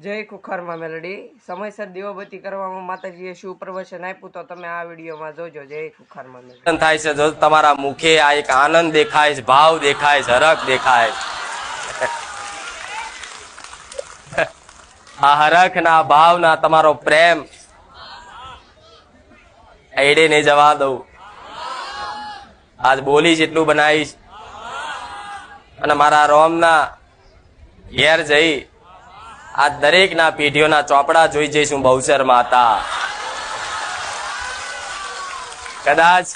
જય કુખારમાં મેલડી. સમયસર દીવાબત્તી કરવામાં માતાજીએ શું પ્રવચન આપ્યું તો તમે આ વિડીયોમાં જોજો. જય કુખારમાં મેલડી. થાય છે તમારા મુખે આ એક આનંદ દેખાય છે, ભાવ દેખાય છે, હરખ દેખાય આ હરખ ના ભાવ ના તમારો પ્રેમ. એડે નહીં જવા દઉં. આજ બોલીશ એટલું બનાવીશ. અને મારા રોમના ઘેર જઈ આ દરેક ના પેઢીઓના ચોપડા જોઈ જઈશું બહુચર માતા. કદાચ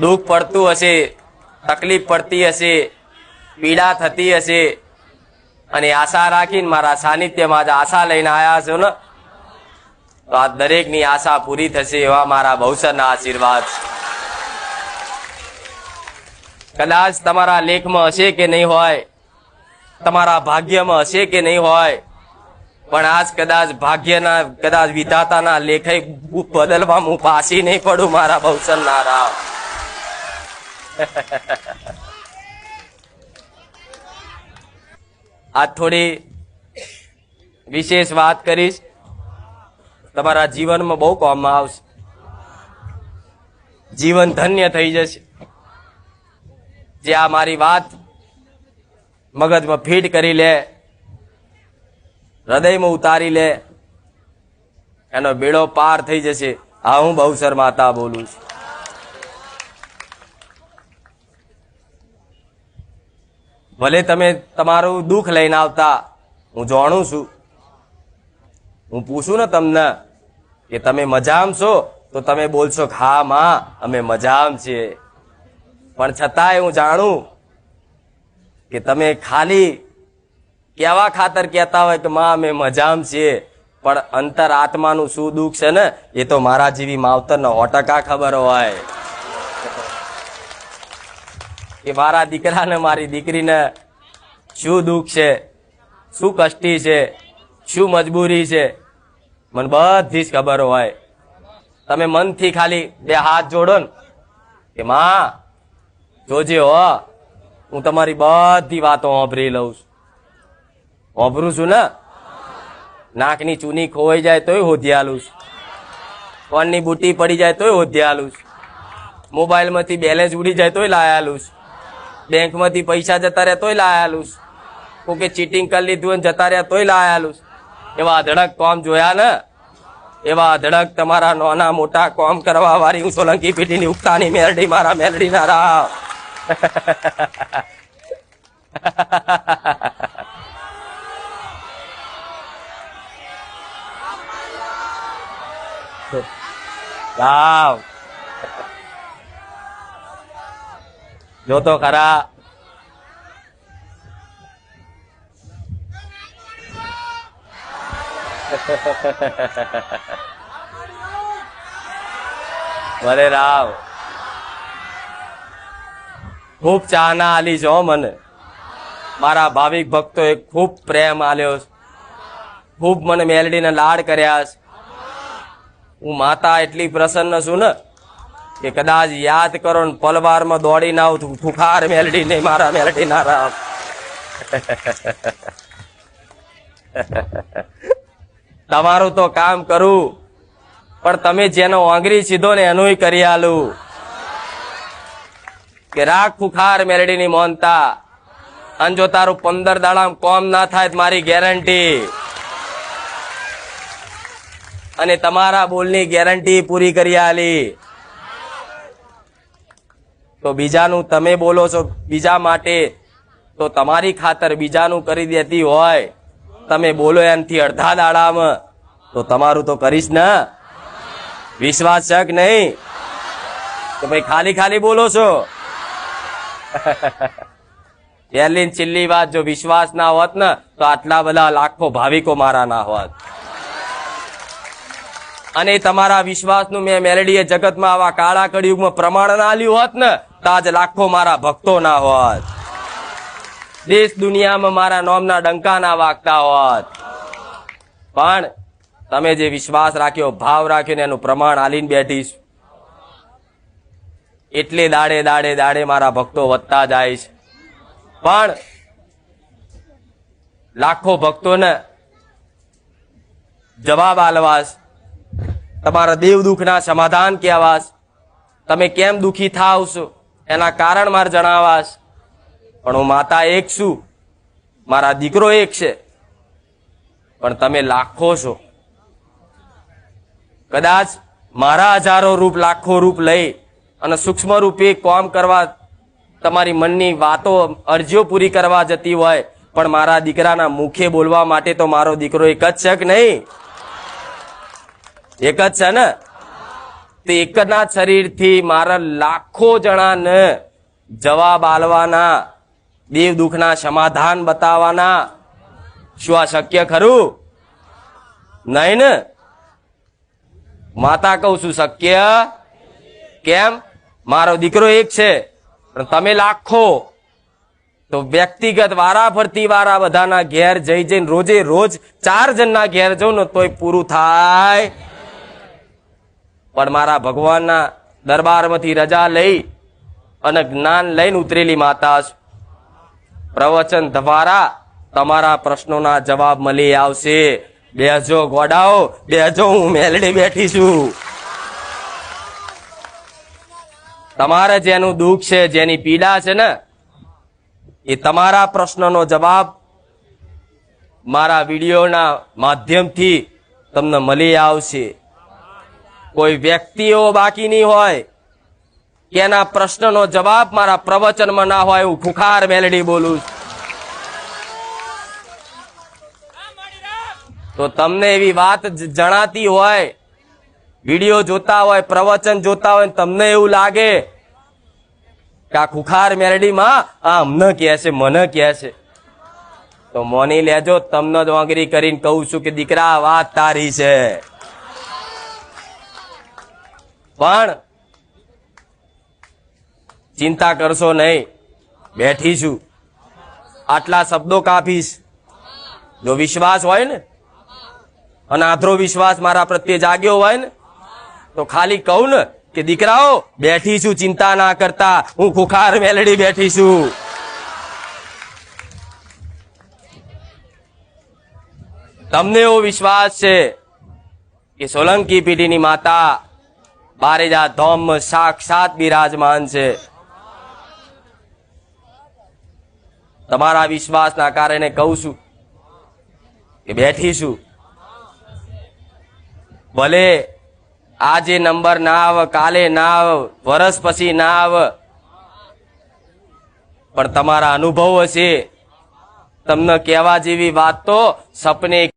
દુઃખ પડતું હશે, તકલીફ પડતી હશે, પીડા થતી હશે, અને આશા રાખીને મારા સાનિધ્યમાં જ આશા લઈને આવ્યા છો ને, તો આ દરેકની આશા પૂરી થશે એવા મારા બહુસરના આશીર્વાદ. કદાચ તમારા લેખમાં હશે કે નહીં હોય તમારા ભાગ્યમાં હશે કે નહીં હોય? પણ આજ કદાચ ભાગ્યના, કદાચ વિધાતાના લેખે બદલવા હું પાછી નહીં પડું, મારા બહુસરના રાવ આ થોડી વિશેષ વાત કરીશ. તમારા જીવનમાં બહુ કામમાં આવશે. જીવન ધન્ય થઈ જશે. જે આ મારી વાત મગજમાં ફીટ કરી લે, હૃદયમાં ઉતારી લે, એનો બેડો પાર થઈ જશે. હા હું બહુસર માતા બોલું છું. ભલે તમે તમારું દુઃખ લઈને આવતા, હું જાણું છું. હું પૂછું ને તમને કે તમે મજામ છો? તો તમે બોલશો હા, માં, અમે મજામ છીએ. પણ છતાંય હું જાણું કે તમે ખાલી કેવા ખાતર કહેતા હોય કે માં, અમે મજામ છીએ. પણ અંતર આત્માનું શું દુઃખ છે ને? એ તો મારા જેવી માવતરને સો ટકા ખબર હોય. કે મારા દીકરાને, મારી દીકરીને શું દુઃખ છે? શું કષ્ટી છે? શું મજબૂરી છે? મને બધી જ ખબર હોય. તમે મનથી ખાલી બે હાથ જોડો ને કે, માં, જોજે હો. હું તમારી બધી વાતો ઓભરી લઉં છું. ઓભરું છું ને? નાકની ચૂની ખોવાઈ જાય તોય હોધ્યાલું છું. કોણની બુટી પડી જાય તોય હોધ્યાલું છું. મોબાઈલમાંથી બેલેન્સ ઉડી જાય તોય લાયાલું છું. બેંકમાંથી પૈસા જતા રહ્યા તોય લાયાલું છું. કોકે ચીટિંગ કરી લીધું જતા રહ્યા તોય લાયાલું એવા અધડક કોમ જોયા ને? એવા અધડક તમારા નાના મોટા કોમ કરવા વાળી હું સોલંકી પેઢીની ઉગતાની મેરડી, મારા મેલડી ના રાવ રાવ જો તો ખરા ભલે રાવ ખૂબ ચાહના આલી છો મને. મારા ભાવિક ભક્તોએ ખૂબ પ્રેમ આલ્યો. ખૂબ મને મેલડીને લાડ કર્યા છે. હું માતા એટલી પ્રસન્ન છું ને કે કદાચ યાદ કરો ને પલવારમાં દોડી ના આવું ફુખાર મેલડી નહીં મારા મેલડી ના રામ. તમારું તો કામ કરું, પણ તમે જેનો આંગરી સીધો ને એનું કરી આલું. કે રાખ ફુખાર મેલડીની મોનતા. અને જો તારું પંદર દાડામ કોમ ના થાય મારી ગેરંટી. અને તમારા બોલની ગેરંટી પૂરી કરી આલી. તો બીજાનું તમે બોલો છો બીજા માટે, તો તમારી ખાતર બીજાનું કરી દેતી હોય. તમે બોલો એનાથી અડધા દાડામાં. તો તમારું તો કરીશ ને? વિશ્વાસ શક નહીં? તો ભાઈ ખાલી ખાલી બોલો છો. પહેલી છેલ્લી વાત જો વિશ્વાસ ના હોત ને, તો આટલા બધા લાખો ભાવિકો મારા ના હોત. અને તમારા વિશ્વાસનું મેં મેલેડીએ જગતમાં આવા કાળા કળિયુગમાં પ્રમાણ ના આલ્યું હોત ને, તો આજ લાખો મારા ભક્તો ના હોત. દેશ દુનિયામાં મારા નોમના ડંકા ના વાગતા હોત. પણ તમે જે વિશ્વાસ રાખ્યો, ભાવ રાખ્યો ને એનું પ્રમાણ આલીને બેઠીશ એટલે દાડે દાડે દાડે મારા ભક્તો વધતા જાય છે. પણ લાખો ભક્તોને જવાબ આલવાસ તમારા દેવ દુઃખના સમાધાન કહેવાસ તમે કેમ દુઃખી થાવ છો? એના કારણ મારે જણાવાસ પણ હું માતા એક છું. મારા દીકરો એક છે. પણ તમે લાખો છો. કદાચ મારા હજારો રૂપ લાખો રૂપ લઈ અને સૂક્ષ્મ રૂપે કામ કરવા તમારી મનની વાતો, અરજીઓ પૂરી કરવા જતી હોય, પણ મારા દીકરાના મુખે બોલવા માટે તો મારો દીકરો એક જ છે કે નહીં? એક જ છે ને? તે એકના શરીરથી મારા લાખો જણાને જવાબ આલવાના, દેવ દુઃખના સમાધાન બતાવવાના. શું આ શક્ય ખરું? નહીં ને? માતા કહું છું, શક્ય? કેમ? મારો દીકરો એક છે, પણ તમે લાખો. તો વ્યક્તિગત વારા ફરતી વારા બધાના ઘેર જઈ જઈને રોજે રોજ ચાર જણના ઘેર જઉં ને તોય પૂરું થાય. પણ મારા ભગવાનના દરબારમાંથી રજા લઈ અને જ્ઞાન લઈને ઉતરેલી માતા પ્રવચન દ્વારા તમારા પ્રશ્નોના જવાબ મળી આવશે. બેજો ગોડાઓ બેજો હું મેલડી બેઠી છું. તમારે જેનું દુઃખ છે, જેની પીડા છે ને, એ તમારા પ્રશ્નનો જવાબ મારા વિડીયોના માધ્યમથી તમને મળી આવશે કોઈ વ્યક્તિઓ બાકી નહીં હોય કે એના પ્રશ્નનો જવાબ મારા પ્રવચનમાં ના હોય હું ફુખાર મેલડી બોલું છું. તો તમને એવી વાત જણાતી હોય વીડિયો જોતા હોય, પ્રવચન જોતા હોય તમને એવું લાગે કે આ ખુખાર મેરડીમાં આ અમને કહે છે, મને કહે છે. તો મોની લેજો, તમને દોંગરી કરીને કહું છું કે દીકરા વાત તારી છે. પણ ચિંતા કરશો નહીં, બેઠી છું. આટલા શબ્દો કાપીશ. જો વિશ્વાસ હોય ને અને આધરો વિશ્વાસ મારા પ્રત્યે જાગ્યો હોય ને તો ખાલી કહું ને કે દીકરાઓ બેઠી છું ચિંતા ના કરતા. હું ખુખાર મેલડી બેઠી છું તમને એવો વિશ્વાસ છે કે સોલંકી પીઢીની માતા બારેજા ધોમ સાક્ષાત બિરાજમાન છે? તમારા વિશ્વાસના કારણે કહું છું કે બેઠી છું ભલે આજે નંબર ના આવ, કાલે ના આવ વરસ પછી ના આવ. પણ તમારા અનુભવ હશે તમને કહેવા જેવી વાત તો સપને